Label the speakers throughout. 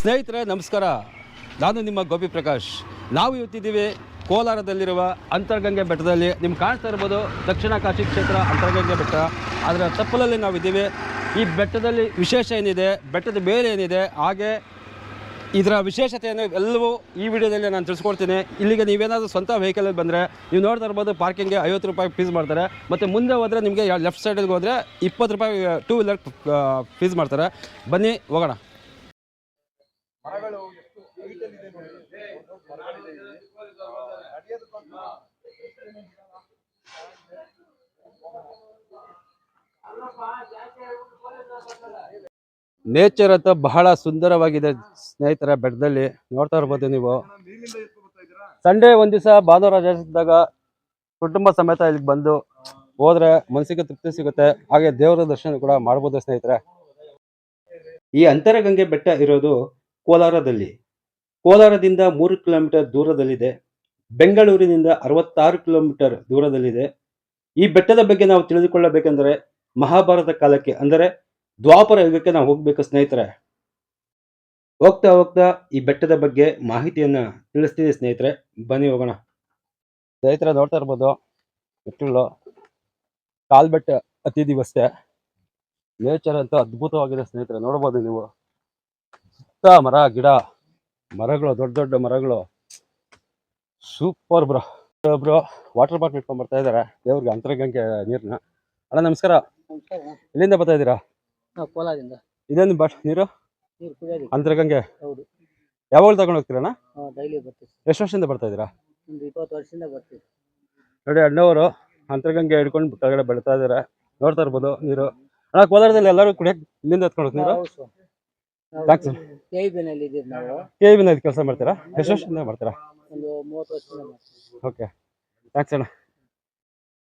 Speaker 1: ಸ್ನೇಹಿತರೆ, ನಮಸ್ಕಾರ. ನಾನು ನಿಮ್ಮ ಗೋಪಿ ಪ್ರಕಾಶ್. ನಾವು ಇವತ್ತಿದ್ದೀವಿ ಕೋಲಾರದಲ್ಲಿರುವ ಅಂತರ್ಗಂಗೆ ಬೆಟ್ಟದಲ್ಲಿ. ನಿಮ್ಗೆ ಕಾಣಿಸ್ತಾ ಇರ್ಬೋದು, ದಕ್ಷಿಣ ಕಾಶಿ ಕ್ಷೇತ್ರ ಅಂತರಗಂಗೆ ಬೆಟ್ಟ. ಅದರ ತಪ್ಪಲಲ್ಲಿ ನಾವಿದ್ದೀವಿ. ಈ ಬೆಟ್ಟದಲ್ಲಿ ವಿಶೇಷ ಏನಿದೆ, ಬೆಟ್ಟದ ಬೇರೆ ಏನಿದೆ, ಹಾಗೆ ಇದರ ವಿಶೇಷತೆಯನ್ನು ಎಲ್ಲವೂ ಈ ವಿಡಿಯೋದಲ್ಲಿ ನಾನು ತಿಳಿಸ್ಕೊಡ್ತೀನಿ. ಇಲ್ಲಿಗೆ ನೀವೇನಾದರೂ ಸ್ವಂತ ವೆಹಿಕಲಲ್ಲಿ ಬಂದರೆ, ನೀವು ನೋಡ್ತಾ ಇರ್ಬೋದು ಪಾರ್ಕಿಂಗ್ಗೆ ಐವತ್ತು ರೂಪಾಯಿ ಫೀಸ್ ಮಾಡ್ತಾರೆ. ಮತ್ತು ಮುಂದೆ ಹೋದರೆ ನಿಮಗೆ ಲೆಫ್ಟ್ ಸೈಡಿಗೆ ಹೋದರೆ ಇಪ್ಪತ್ತು ರೂಪಾಯಿ ಟೂ ವೀಲರ್ ಫೀಸ್ ಮಾಡ್ತಾರೆ. ಬನ್ನಿ, ಹೋಗೋಣ.
Speaker 2: ಮರಗಳು ಎಷ್ಟು ನೋಡಿ.
Speaker 1: ನೇಚರ್ ಅಂತ ಬಹಳ ಸುಂದರವಾಗಿದೆ ಸ್ನೇಹಿತರ ಬೆಟ್ಟದಲ್ಲಿ. ನೋಡ್ತಾ ಇರ್ಬೋದು ನೀವು. ಸಂಡೇ ಒಂದ್ ದಿವಸ ಭಾನುವಾರ ರಜೆ ಕುಟುಂಬ ಸಮೇತ ಇಲ್ಲಿ ಬಂದು ಹೋದ್ರೆ ಮನಸ್ಸಿಗೆ ತೃಪ್ತಿ ಸಿಗುತ್ತೆ. ಹಾಗೆ ದೇವರ ದರ್ಶನ ಕೂಡ ಮಾಡ್ಬೋದು ಸ್ನೇಹಿತರೆ. ಈ ಅಂತರಗಂಗೆ ಬೆಟ್ಟ ಇರೋದು ಕೋಲಾರದಲ್ಲಿ. ಕೋಲಾರದಿಂದ ಮೂರು ಕಿಲೋಮೀಟರ್ ದೂರದಲ್ಲಿದೆ. ಬೆಂಗಳೂರಿನಿಂದ ಅರವತ್ತಾರು ಕಿಲೋಮೀಟರ್ ದೂರದಲ್ಲಿದೆ. ಈ ಬೆಟ್ಟದ ಬಗ್ಗೆ ನಾವು ತಿಳಿದುಕೊಳ್ಳಬೇಕೆಂದರೆ ಮಹಾಭಾರತ ಕಾಲಕ್ಕೆ, ಅಂದರೆ ದ್ವಾಪರ ಯುಗಕ್ಕೆ ನಾವು ಹೋಗ್ಬೇಕು ಸ್ನೇಹಿತರೆ. ಹೋಗ್ತಾ ಹೋಗ್ತಾ ಈ ಬೆಟ್ಟದ ಬಗ್ಗೆ ಮಾಹಿತಿಯನ್ನ ತಿಳಿಸ್ತೀನಿ ಸ್ನೇಹಿತರೆ. ಬನ್ನಿ ಹೋಗೋಣ. ಸ್ನೇಹಿತರೆ, ನೋಡ್ತಾ ಇರ್ಬೋದು ಬೆಟ್ಟಗಳು ಕಾಲ್ ಬೆಟ್ಟ ಅತಿ ಅಷ್ಟೇ ನೇಚರ್ ಅಂತ ಅದ್ಭುತವಾಗಿದೆ ಸ್ನೇಹಿತರೆ. ನೋಡ್ಬೋದು ನೀವು. ಸುತ್ತ ಮರ ಗಿಡ ಮರಗಳು ದೊಡ್ಡ ದೊಡ್ಡ ಮರಗಳು. Super bro bro water park ಇಟ್ಕೊಂಡ್ ಬರ್ತಾ ಇದಾರೆ. ದೇವ್ರಿಗೆ ಅಂತರಗಂಗೆ ನೀರ್ನ. ಅಣ್ಣ ನಮಸ್ಕಾರ.
Speaker 3: ಇಲ್ಲಿಂದ
Speaker 1: ಎಲ್ಲಿಂದ ಬರ್ತಾ ಇದ್ದೀರಾ?
Speaker 3: ನಾವು ಕೋಲಾರದಿಂದ
Speaker 1: ಇದೇನು ಬಟ್ ನೀರು? ಅಂತರಗಂಗೆ.
Speaker 3: ಹೌದು.
Speaker 1: ಯಾವಾಗ ತಗೊಂಡು ಹೋಗ್ತೀರಣ್ಣ
Speaker 3: ನಾವು ಡೈಲಿ ಬರ್ತೀವಿ
Speaker 1: ಎಷ್ಟು ವರ್ಷದಿಂದ ಬರ್ತಾ ಇದ್ದೀರಾ?
Speaker 3: ಒಂದು ಇಪ್ಪತ್ತು ವರ್ಷದಿಂದ ಬರ್ತೀವಿ.
Speaker 1: ನೋಡಿ ಅಣ್ಣವರು ಅಂತರಗಂಗೆ ಹಿಡ್ಕೊಂಡು ಕೆಳಗಡೆ ಬೆಳಿತಾ ಇದಾರೆ. ನೋಡ್ತಾ ಇರ್ಬೋದು ನೀರು. ಅಣ್ಣ ಕೋಲಾರದಲ್ಲಿ ಎಲ್ಲರೂ ಕುಡಿಯಕ್ ಇಲ್ಲಿಂದ ಎತ್ಕೊಂಡು ಹೋಗ್ತೀರಾ?
Speaker 3: ಬಿನಲ್ಲಿ ಇದ್ದೀವಿ ನಾವು.
Speaker 1: ಕೆ ಕೆಲಸ ಮಾಡ್ತೀರಾ? ಎಷ್ಟು ವರ್ಷದಿಂದ ಮಾಡ್ತೀರಾ?
Speaker 3: ಒಂದು ಮೂವತ್ತು ವರ್ಷದಿಂದ ಮಾಡ್ತೀವಿ.
Speaker 1: ಓಕೆ.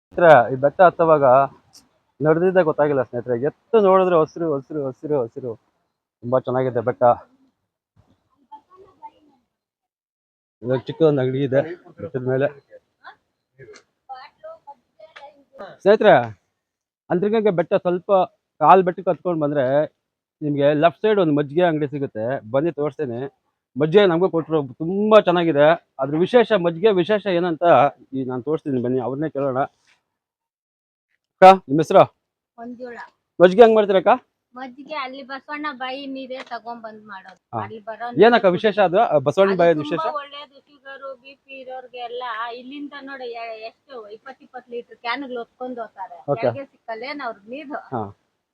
Speaker 1: ಸ್ನೇಹಿತರೆ ಈ ಬೆಟ್ಟ ಹತ್ತುವಾಗ ನಡೆದಿದ್ದ ಗೊತ್ತಾಗಿಲ್ಲ ಸ್ನೇಹಿತರೆ. ಎತ್ತು ನೋಡಿದ್ರೆ ಹಸಿರು ಹಸಿರು ಹಸಿರು ಹಸಿರು. ತುಂಬಾ ಚೆನ್ನಾಗಿದೆ ಬೆಟ್ಟ. ಚಿಕ್ಕದೊಂದು ಅಂಗಡಿ ಇದೆ ಬೆಟ್ಟದ ಮೇಲೆ. ಸ್ನೇಹಿತರೆ ಅಂತರ್ಗಂಗೆ ಬೆಟ್ಟ ಸ್ವಲ್ಪ ಕಾಲ್ ಬೆಟ್ಟಕ್ಕೆ ಹತ್ಕೊಂಡು ಬಂದ್ರೆ ನಿಮಗೆ ಲೆಫ್ಟ್ ಸೈಡ್ ಒಂದು ಮಜ್ಜಿಗೆ ಅಂಗಡಿ ಸಿಗುತ್ತೆ. ಬನ್ನಿ ತೋರಿಸ್ತೇನೆ. ಮಜ್ಜಿಗೆ ನಮಗೂ ಕೊಟ್ಟರು ತುಂಬಾ ಚೆನ್ನಾಗಿದೆ. ಅದ್ರ ವಿಶೇಷ ಮಜ್ಜಿಗೆ ವಿಶೇಷ ಏನಂತ ಈ ನಾನು ತೋರಿಸ್ತೀನಿ ಬನ್ನಿ. ಅವ್ರನ್ನೇ ಕೇಳೋಣ. ಅಕ್ಕ ನಿಮ್ಮ ಹೆಸರು? ಮಜ್ಜಿಗೆ ಹೆಂಗ್ ಮಾಡ್ತೀರಕ್ಕ
Speaker 4: ಮಜ್ಜಿಗೆ ಅಲ್ಲಿ ಬಸವಣ್ಣ ಬಾಯಿ ನೀರೇ ತಗೊಂಡ್ ಬಂದ್ ಮಾಡೋದು ಅಲ್ಲಿ ಬರೋ
Speaker 1: ಏನಕ್ಕ ವಿಶೇಷ ಅದು? ಬಸವಣ್ಣ ಬಾಯಿ ವಿಶೇಷ?
Speaker 4: ಒಳ್ಳೇದು ಶುಗರು ಬಿ ಪಿ ಇರೋರ್ಗೆಲ್ಲ ಇಲ್ಲಿಂದ ನೋಡಿ ಎಷ್ಟು ಇಪ್ಪತ್ ಇಪ್ಪತ್ ಲೀಟರ್ ಕ್ಯಾನ್ಗಳು ಹೊತ್ಕೊಂಡ್ ಹೋಗ್ತಾರೆ. ಕೆಳಗೆ ಅವ್ರ ನೀರು?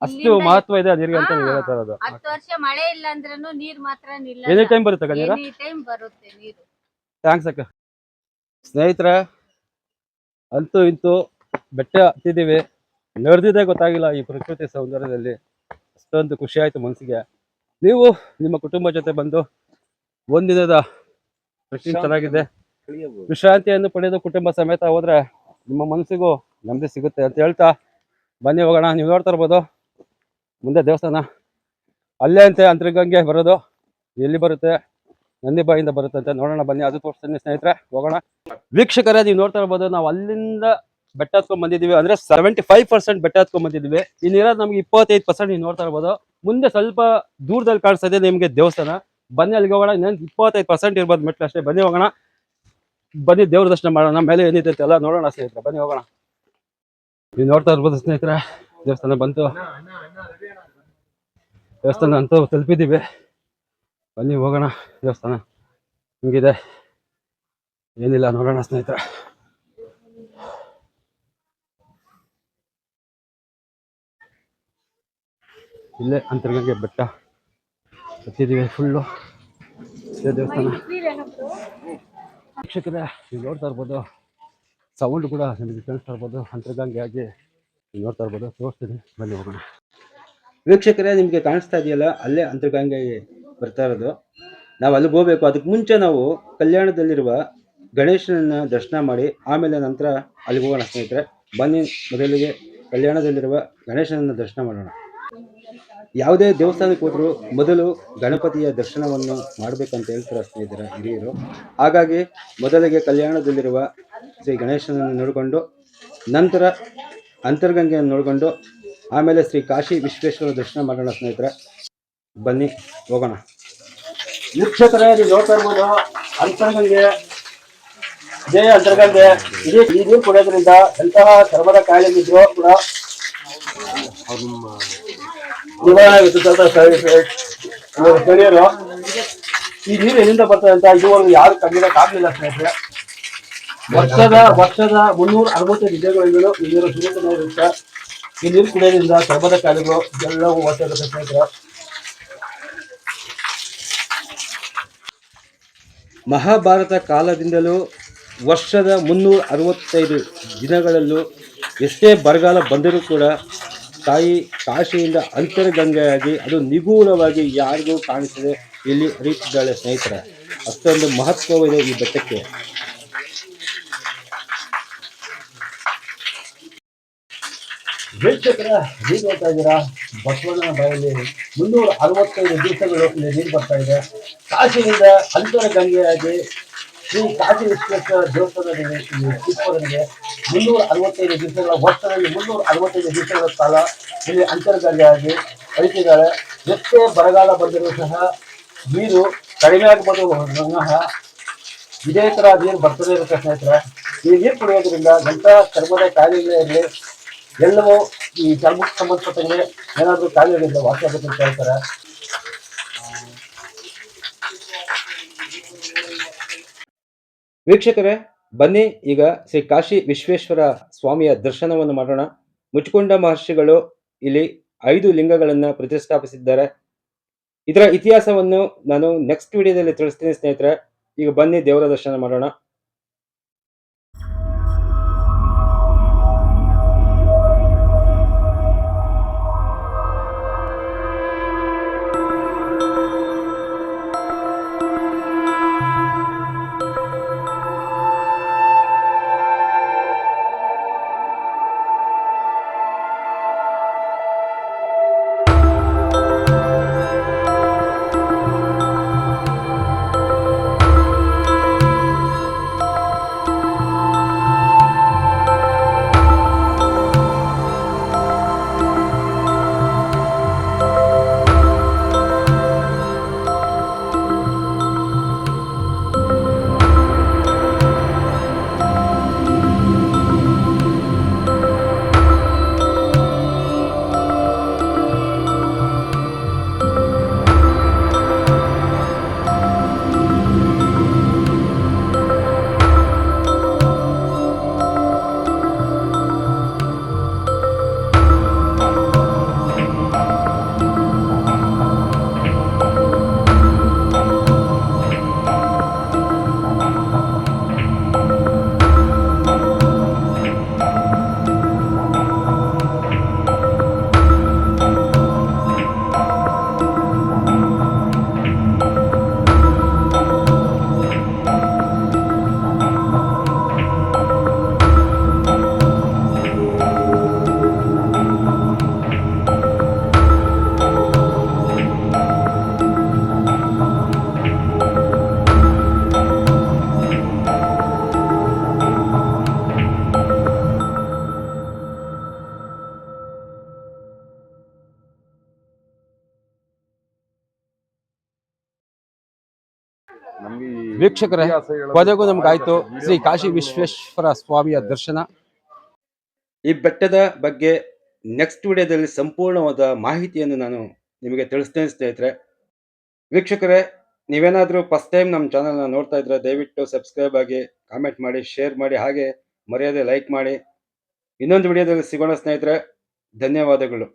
Speaker 1: ಅಷ್ಟು ಮಹತ್ವ ಇದೆ ನೀರಿಗೆ ಅಂತ ನೀವು. ಹೇಳ್ತಾ ಇರೋದು.
Speaker 4: ಹತ್ತು ವರ್ಷ ಮಳೆ ಇಲ್ಲ ಅಂದ್ರೂ ನೀರ್ ಮಾತ್ರ
Speaker 1: ಎನಿ
Speaker 4: ನಿಲ್ಲ
Speaker 1: ಟೈಮ್ ಬರುತ್ತೆ ನೀರು
Speaker 4: ಎನಿ ಟೈಮ್ ಬರುತ್ತೆ ನೀರು.
Speaker 1: ಥ್ಯಾಂಕ್ಸ್ ಅಕ್ಕ. ಸ್ನೇಹಿತರೆ ಅಂತೂ ಇಂತೂ ಬೆಟ್ಟ ಹತ್ತಿದ್ದೀವಿ. ನಡೆದಿದೆ ಗೊತ್ತಾಗಿಲ್ಲ ಈ ಪ್ರಕೃತಿ ಸೌಂದರ್ಯದಲ್ಲಿ. ಅಷ್ಟೊಂದು ಖುಷಿ ಆಯ್ತು ಮನಸ್ಸಿಗೆ. ನೀವು ನಿಮ್ಮ ಕುಟುಂಬ ಜೊತೆ ಬಂದು ಒಂದಿನದ ಟ್ರೆಕ್ಕಿಂಗ್ ಚೆನ್ನಾಗಿದೆ. ವಿಶ್ರಾಂತಿಯನ್ನು ಪಡೆದು ಕುಟುಂಬ ಸಮೇತ ಹೋದ್ರೆ ನಿಮ್ಮ ಮನಸ್ಸಿಗೂ ನೆಮ್ಮದಿ ಸಿಗುತ್ತೆ ಅಂತ ಹೇಳ್ತಾ ಬನ್ನಿ ಹೋಗೋಣ. ನೀವು ನೋಡ್ತಾ ಇರ್ಬೋದು. ಮುಂದೆ ದೇವಸ್ಥಾನ. ಅಲ್ಲೇ ಅಂತೆ ಅಂತರ್ಗಂಗೆ ಬರೋದು. ಎಲ್ಲಿ ಬರುತ್ತೆ? ನಂದಿ ಬಾಯಿಂದ ಬರುತ್ತೆ ಅಂತ ನೋಡೋಣ ಬನ್ನಿ. ಅದು ತೋರಿಸ್ತೀನಿ ಸ್ನೇಹಿತರೆ, ಹೋಗೋಣ. ವೀಕ್ಷಕರೇ, ನೀವು ನೋಡ್ತಾ ಇರ್ಬೋದು, ನಾವು ಅಲ್ಲಿಂದ ಬೆಟ್ಟ ಹತ್ಕೊಂಡ್ ಬಂದಿದ್ದೀವಿ. ಅಂದ್ರೆ ಸೆವೆಂಟಿ ಫೈವ್ ಪರ್ಸೆಂಟ್ ಬೆಟ್ಟ ಹತ್ಕೊಂಡ್ ಬಂದಿದ್ದೀವಿ. ಇನ್ನಿರೋದು ನಮ್ಗೆ ಇಪ್ಪತ್ತೈದು ಪರ್ಸೆಂಟ್ ನೀವು ನೋಡ್ತಾ ಇರ್ಬೋದು. ಮುಂದೆ ಸ್ವಲ್ಪ ದೂರದಲ್ಲಿ ಕಾಣಿಸ್ತಾ ಇದೆ ನಿಮಗೆ ದೇವಸ್ಥಾನ. ಬನ್ನಿ, ಅಲ್ಲಿಗೆ ಹೋಗೋಣ. ಇನ್ನೊಂದು ಇಪ್ಪತ್ತೈದು ಪರ್ಸೆಂಟ್ ಇರ್ಬೋದು ಮೆಟ್ಲು ಅಷ್ಟೇ. ಬನ್ನಿ, ಹೋಗೋಣ. ಬನ್ನಿ, ದೇವ್ರ ದರ್ಶನ ಮಾಡೋಣ. ಮೇಲೆ ಏನಿದೆ ಎಲ್ಲ ನೋಡೋಣ ಸ್ನೇಹಿತರೆ. ಬನ್ನಿ, ಹೋಗೋಣ. ನೀವು ನೋಡ್ತಾ ಇರ್ಬೋದು ಸ್ನೇಹಿತರೆ, ದೇವಸ್ಥಾನ ಬಂತು. ದೇವಸ್ಥಾನ ಅಂತ ತಲುಪಿದ್ದೀವಿ. ಬನ್ನಿ ಹೋಗೋಣ, ದೇವಸ್ಥಾನ ಹಿಂಗಿದೆ. ಏನಿಲ್ಲ, ನೋಡೋಣ ಸ್ನೇಹಿತರೆ. ಇಲ್ಲೇ ಅಂತರ್ಗಂಗೆ ಬೆಟ್ಟ ಹತ್ತಿದ್ದೀವಿ ಫುಲ್ಲು ದೇವಸ್ಥಾನ. ವೀಕ್ಷಕರೇ, ನೀವು ನೋಡ್ತಾ ಇರ್ಬೋದು ಸೌಂಡ್ ಕೂಡ ನಿಮಗೆ ಕೇಳಿಸ್ತಾ ಇರ್ಬೋದು, ಅಂತರ್ಗಂಗೆ ಆಗಿ ನೋಡ್ತಾ ಇರ್ಬೋದು, ತೋರಿಸ್ತೀನಿ. ಬನ್ನಿ ಹೋಗೋಣ. ವೀಕ್ಷಕರೇ, ನಿಮಗೆ ಕಾಣಿಸ್ತಾ ಇದೆಯಲ್ಲ, ಅಲ್ಲೇ ಅಂತರ್ಗಂಗೆ ಬರ್ತಾ ಇರೋದು. ನಾವು ಅಲ್ಲಿಗೆ ಹೋಗ್ಬೇಕು. ಅದಕ್ಕೆ ಮುಂಚೆ ನಾವು ಕಲ್ಯಾಣದಲ್ಲಿರುವ ಗಣೇಶನನ್ನು ದರ್ಶನ ಮಾಡಿ, ಆಮೇಲೆ ನಂತರ ಅಲ್ಲಿಗೆ ಹೋಗೋಣ ಸ್ನೇಹಿತರೆ. ಬನ್ನಿ ಮೊದಲಿಗೆ ಕಲ್ಯಾಣದಲ್ಲಿರುವ ಗಣೇಶನನ್ನು ದರ್ಶನ ಮಾಡೋಣ. ಯಾವುದೇ ದೇವಸ್ಥಾನಕ್ಕೆ ಹೋದರೂ ಮೊದಲು ಗಣಪತಿಯ ದರ್ಶನವನ್ನು ಮಾಡಬೇಕಂತ ಹೇಳ್ತಾರೆ ಸ್ನೇಹಿತರ, ಹಿರಿಯರು? ಹಾಗಾಗಿ ಮೊದಲಿಗೆ ಕಲ್ಯಾಣದಲ್ಲಿರುವ ಶ್ರೀ ಗಣೇಶನನ್ನು ನೋಡಿಕೊಂಡು, ನಂತರ ಅಂತರ್ಗಂಗೆಯನ್ನು ನೋಡಿಕೊಂಡು ಆಮೇಲೆ ಶ್ರೀ ಕಾಶಿ ವಿಶ್ವೇಶ್ವರ ದರ್ಶನ ಮಾಡೋಣ ಸ್ನೇಹಿತರೆ. ಬನ್ನಿ, ಹೋಗೋಣ. ವೀಕ್ಷಕರೇ ನೀವು ನೋಡ್ತಾ ಅಂತರ್ಗಂಗೆ. ಜಯ ಅಂತರ್ಗಂಗೆ. ಇದೇ ಈ ನೀರು ಕುಡಿಯೋದ್ರಿಂದ ಎಂತಹ ಚರ್ಮದ ಕಾಯಿಲೆ ಇದ್ರೂ ಕೂಡ ಸ್ಥಳೀಯರು ಈ ನೀರು ಎಲ್ಲಿಂದ ಬರ್ತದೆ ಅಂತ ಇದುವರೆಗೂ ಯಾರು ಕಂಡಿಡಕ್ ಆಗ್ಲಿಲ್ಲ ಸ್ನೇಹಿತರೆ. ವರ್ಷದ ವರ್ಷದ ಮುನ್ನೂರ ಅರವತ್ತೈದು ದಿನಗಳಿಂದಲೂ ಈ ನೀರು ಸುರಕ್ಷಿತವಾಗಿರುತ್ತೆ ಈ ನೀರು ಕುಡಿಯೋದ್ರಿಂದ ಚರ್ಮದ ಕಾಯಿಲೆಗಳು ಎಲ್ಲವೂ ಸ್ನೇಹಿತರೆ. ಮಹಾಭಾರತ ಕಾಲದಿಂದಲೂ ವರ್ಷದ ಮುನ್ನೂರ ಅರವತ್ತೈದು ದಿನಗಳಲ್ಲೂ ಎಷ್ಟೇ ಬರಗಾಲ ಬಂದರೂ ಕೂಡ ತಾಯಿ ಕಾಶಿಯಿಂದ ಅಂತರ್ಗಂಗೆಯಾಗಿ ಅದು ನಿಗೂಢವಾಗಿ ಯಾರಿಗೂ ಕಾಣಿಸದೆ ಇಲ್ಲಿ ಹರಿಯುತ್ತಿದ್ದಾಳೆ ಸ್ನೇಹಿತರೆ. ಅಷ್ಟೊಂದು ಮಹತ್ವವಿದೆ ಈ ಬೆಟ್ಟಕ್ಕೆ. ವೀಕ್ಷಕರ ನೀರು ಹೇಳ್ತಾ ಇದ್ದೀರಾ ಬಸವಣ್ಣನ ಬಾಯಲ್ಲಿ ಮುನ್ನೂರ ಅರವತ್ತೈದು ದಿವಸಗಳು ಇಲ್ಲಿ ನೀರು ಬರ್ತಾ ಇದೆ. ಕಾಶಿನಿಂದ ಅಂತರ ಗಂಗೆಯಾಗಿ ಶ್ರೀ ಕಾಶಿ ವಿಶ್ವೇಶ್ವರ ದೇವಸ್ಥಾನದಲ್ಲಿ ಈಶ್ವರನಿಗೆ ಮುನ್ನೂರ ಅರವತ್ತೈದು ದಿವಸಗಳ ವರ್ಷದಲ್ಲಿ ಮುನ್ನೂರ ಅರವತ್ತೈದು ದಿವಸಗಳ ಕಾಲ ಇಲ್ಲಿ ಅಂತರ್ಗಂಗೆಯಾಗಿ ಅಳಿಸಿದ್ದಾರೆ ಎಷ್ಟೇ ಬರಗಾಲ ಬಂದರೂ ಸಹ ನೀರು ಕಡಿಮೆ ಆಗಬಹುದು ವಿನಃ ಇದೇ ಥರ ನೀರು ಬರ್ತದೆ ಇರುತ್ತೆ ಸ್ನೇಹಿತರೆ. ಈ ನೀರು ಕುಡಿಯೋದ್ರಿಂದ ಗಂಟ ಚರ್ಮದ ಕಾಯಿಲೆಗಳೇ ಇರಲಿ ಎಲ್ಲವೂ ಈ ಚರ್ಮಕ್ಕೆ ಸಂಬಂಧಪಟ್ಟಂಗೆ ಏನಾದರೂ ಕಾಯಿಲೆಗಳಿಂದ ವಾಸಿ ಆಗುತ್ತೆ ಅಂತ ಹೇಳ್ತಾರೆ. ವೀಕ್ಷಕರೇ, ಬನ್ನಿ ಈಗ ಶ್ರೀ ಕಾಶಿ ವಿಶ್ವೇಶ್ವರ ಸ್ವಾಮಿಯ ದರ್ಶನವನ್ನು ಮಾಡೋಣ. ಮುಚ್ಚಿಕೊಂಡ ಮಹರ್ಷಿಗಳು ಇಲ್ಲಿ ಐದು ಲಿಂಗಗಳನ್ನು ಪ್ರತಿಷ್ಠಾಪಿಸಿದ್ದಾರೆ. ಇದರ ಇತಿಹಾಸವನ್ನು ನಾನು ನೆಕ್ಸ್ಟ್ ವಿಡಿಯೋದಲ್ಲಿ ತಿಳಿಸ್ತೀನಿ ಸ್ನೇಹಿತರೆ. ಈಗ ಬನ್ನಿ ದೇವರ ದರ್ಶನ ಮಾಡೋಣ. ವೀಕ್ಷಕರೇ ಕೊನೆಗೂ ನಮ್ಗಾಯ್ತು ಶ್ರೀ ಕಾಶಿ ವಿಶ್ವೇಶ್ವರ ಸ್ವಾಮಿಯ ದರ್ಶನ. ಈ ಬೆಟ್ಟದ ಬಗ್ಗೆ ನೆಕ್ಸ್ಟ್ ವಿಡಿಯೋದಲ್ಲಿ ಸಂಪೂರ್ಣವಾದ ಮಾಹಿತಿಯನ್ನು ನಾನು ನಿಮಗೆ ತಿಳಿಸ್ತೇನೆ ಸ್ನೇಹಿತರೆ. ವೀಕ್ಷಕರೇ ನೀವೇನಾದರೂ ಫಸ್ಟ್ ಟೈಮ್ ನಮ್ಮ ಚಾನಲ್ನ ನೋಡ್ತಾ ಇದ್ರೆ ದಯವಿಟ್ಟು ಸಬ್ಸ್ಕ್ರೈಬ್ ಆಗಿ ಕಾಮೆಂಟ್ ಮಾಡಿ ಶೇರ್ ಮಾಡಿ ಹಾಗೆ ಮರ್ಯಾದೆ ಲೈಕ್ ಮಾಡಿ. ಇನ್ನೊಂದು ವಿಡಿಯೋದಲ್ಲಿ ಸಿಗೋಣ ಸ್ನೇಹಿತರೆ. ಧನ್ಯವಾದಗಳು.